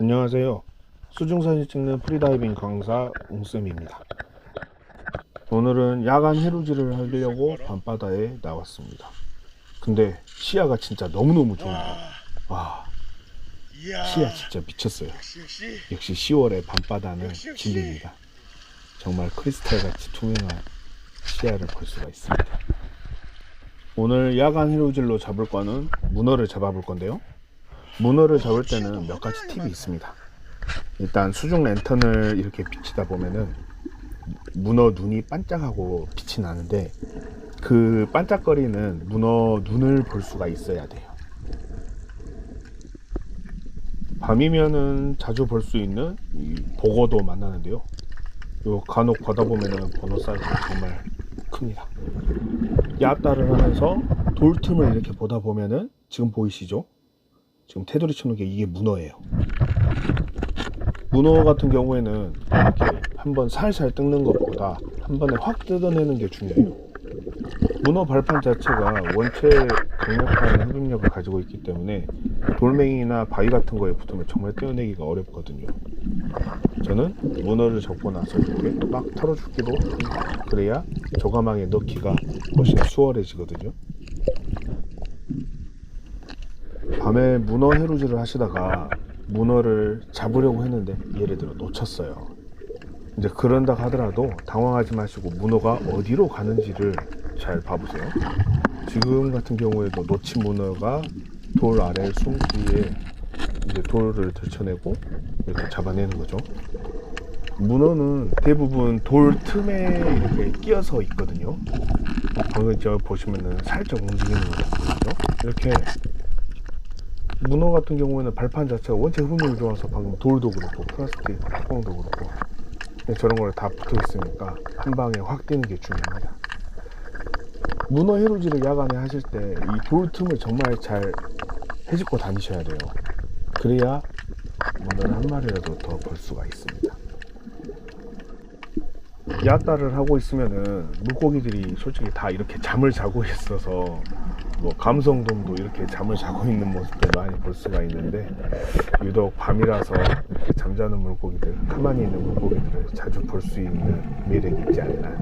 안녕하세요. 수중사진 찍는 프리다이빙 강사 웅쌤입니다. 오늘은 야간 해루질을 하려고 밤바다에 나왔습니다. 근데 시야가 진짜 너무너무 좋은데 와 이야. 시야 진짜 미쳤어요. 역시 역시. 역시 10월의 밤바다는. 진리입니다. 정말 크리스탈같이 투명한 시야를 볼 수가 있습니다. 오늘 야간 해루질로 잡을 거는 문어를 잡아볼 건데요. 문어를 잡을 때는 몇 가지 팁이 있습니다. 일단 수중 랜턴을 이렇게 비치다 보면은 문어 눈이 반짝하고 빛이 나는데 그 반짝거리는 문어 눈을 볼 수가 있어야 돼요. 밤이면은 자주 볼 수 있는 이 보고도 만나는데요. 요 간혹 보다 보면은 번호 사이즈가 정말 큽니다. 야따를 하면서 돌 틈을 이렇게 보다 보면은 지금 보이시죠? 지금 테두리 치는 게 이게 문어예요. 문어 같은 경우에는 이렇게 한번 살살 뜯는 것보다 한 번에 확 뜯어내는 게 중요해요. 문어 발판 자체가 원체 강력한 흡입력을 가지고 있기 때문에 돌멩이나 바위 같은 거에 붙으면 정말 떼어내기가 어렵거든요. 저는 문어를 잡고 나서 이렇게 막 털어주기도 합니다. 그래야 조가망에 넣기가 훨씬 수월해지거든요. 밤에 문어 해루질을 하시다가 문어를 잡으려고 했는데 예를 들어 놓쳤어요. 이제 그런다 하더라도 당황하지 마시고 문어가 어디로 가는지를 잘 봐보세요. 지금 같은 경우에도 놓친 문어가 돌 아래 숨 뒤에 이제 돌을 들쳐내고 이렇게 잡아내는 거죠. 문어는 대부분 돌 틈에 이렇게 끼어서 있거든요. 방금 저 보시면은 살짝 움직이는 거 보이죠? 이렇게 문어 같은 경우에는 발판 자체가 원체 흡입력이 좋아서 방금 돌도 그렇고 플라스틱 뚜껑도 그렇고 네, 저런 걸 다 붙어 있으니까 한 방에 확 뛰는 게 중요합니다. 문어 해루질을 야간에 하실 때 이 돌 틈을 정말 잘 해집고 다니셔야 돼요. 그래야 문어를 한 마리라도 더볼 수가 있습니다. 야따를 하고 있으면은 물고기들이 솔직히 다 이렇게 잠을 자고 있어서 뭐 감성돔도 이렇게 잠을 자고 있는 모습들 많이 볼 수가 있는데 유독 밤이라서 이렇게 잠자는 물고기들 가만히 있는 물고기들을 자주 볼 수 있는 매력이 있지 않나.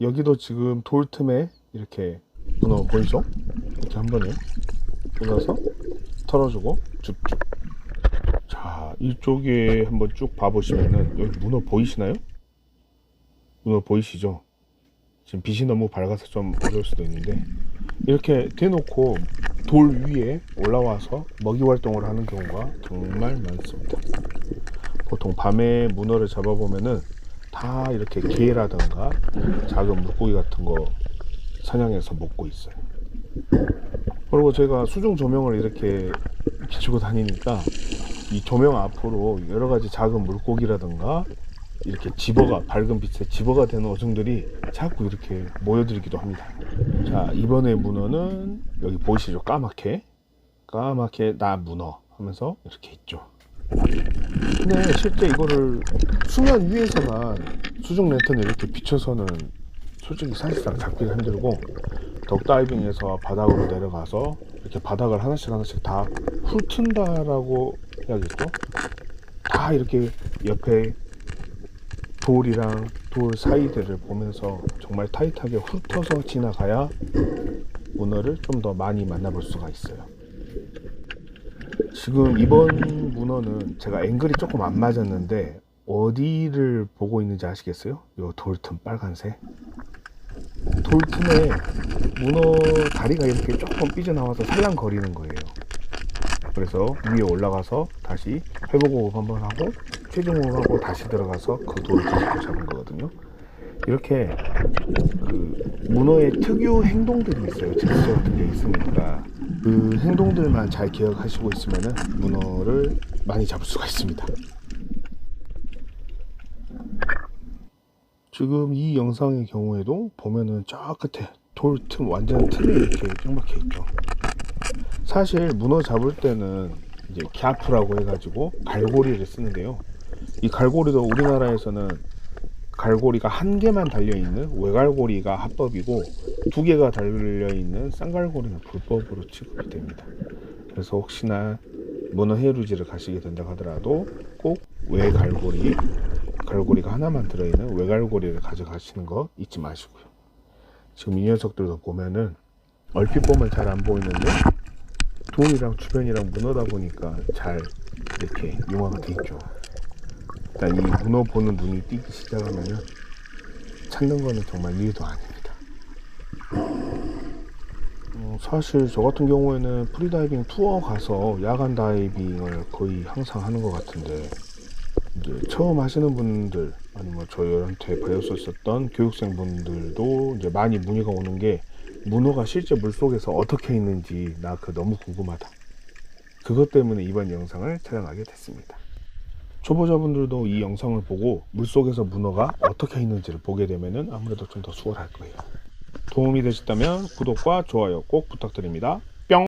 여기도 지금 돌 틈에 이렇게 문어 보이죠? 이렇게 한 번에 뜯어서 털어주고 쭉쭉 자 이쪽에 한번 쭉 봐보시면은 여기 문어 보이시나요? 문어 보이시죠? 지금 빛이 너무 밝아서 좀 어려울 수도 있는데 이렇게 대놓고 돌 위에 올라와서 먹이 활동을 하는 경우가 정말 많습니다. 보통 밤에 문어를 잡아보면은 다 이렇게 게라던가 작은 물고기 같은 거 사냥해서 먹고 있어요. 그리고 제가 수중 조명을 이렇게 비추고 다니니까 이 조명 앞으로 여러 가지 작은 물고기라던가 이렇게 집어가 밝은 빛에 집어가 되는 어종들이 자꾸 이렇게 모여들기도 합니다. 자 이번에 문어는 여기 보이시죠 까맣게 까맣게 나 문어 하면서 이렇게 있죠. 근데 실제 이거를 수면 위에서만 수중 랜턴을 이렇게 비춰서는 솔직히 사실상 잡기가 힘들고 덕다이빙에서 바닥으로 내려가서 이렇게 바닥을 하나씩 하나씩 다 훑은다라고 해야겠죠? 다 이렇게 옆에 돌이랑 돌 사이들을 보면서 정말 타이트하게 훑어서 지나가야 문어를 좀 더 많이 만나볼 수가 있어요. 지금 이번 문어는 제가 앵글이 조금 안 맞았는데 어디를 보고 있는지 아시겠어요? 요 돌틈 빨간색 돌틈에 문어 다리가 이렇게 조금 삐져나와서 살랑거리는 거예요. 그래서 위에 올라가서 다시 회복 호흡 한번 하고 호흡하고 다시 들어가서 그 돌을 뒤집고 잡은 거거든요. 이렇게 그 문어의 특유 행동들이 있어요. 제스처 같은 게 있으니까 그 행동들만 잘 기억하시고 있으면 문어를 많이 잡을 수가 있습니다. 지금 이 영상의 경우에도 보면은 저 끝에 돌 틈 완전 틈이 이렇게 쫙 막혀 있죠. 사실 문어 잡을 때는 이제 갸프라고 해가지고 갈고리를 쓰는데요. 이 갈고리도 우리나라에서는 갈고리가 한 개만 달려 있는 외갈고리가 합법이고 두 개가 달려 있는 쌍갈고리는 불법으로 취급이 됩니다. 그래서 혹시나 문어 해루지를 가시게 된다 하더라도 꼭 외갈고리 갈고리가 하나만 들어있는 외갈고리를 가져가시는 거 잊지 마시고요. 지금 이 녀석들도 보면은 얼핏 보면 잘 안 보이는데 돈이랑 주변이랑 문어다 보니까 잘 이렇게 융화가 돼 있죠. 일단 이 문어 보는 눈이 띄기 시작하면은 찾는 거는 정말 일도 아닙니다. 어, 사실 저 같은 경우에는 프리다이빙 투어 가서 야간 다이빙을 거의 항상 하는 것 같은데 이제 처음 하시는 분들 아니면 저희한테 배웠었던 교육생 분들도 이제 많이 문의가 오는 게 문어가 실제 물속에서 어떻게 있는지 나 그 너무 궁금하다. 그것 때문에 이번 영상을 촬영하게 됐습니다. 초보자분들도 이 영상을 보고 물속에서 문어가 어떻게 있는지를 보게 되면 아무래도 좀 더 수월할 거예요. 도움이 되셨다면 구독과 좋아요 꼭 부탁드립니다.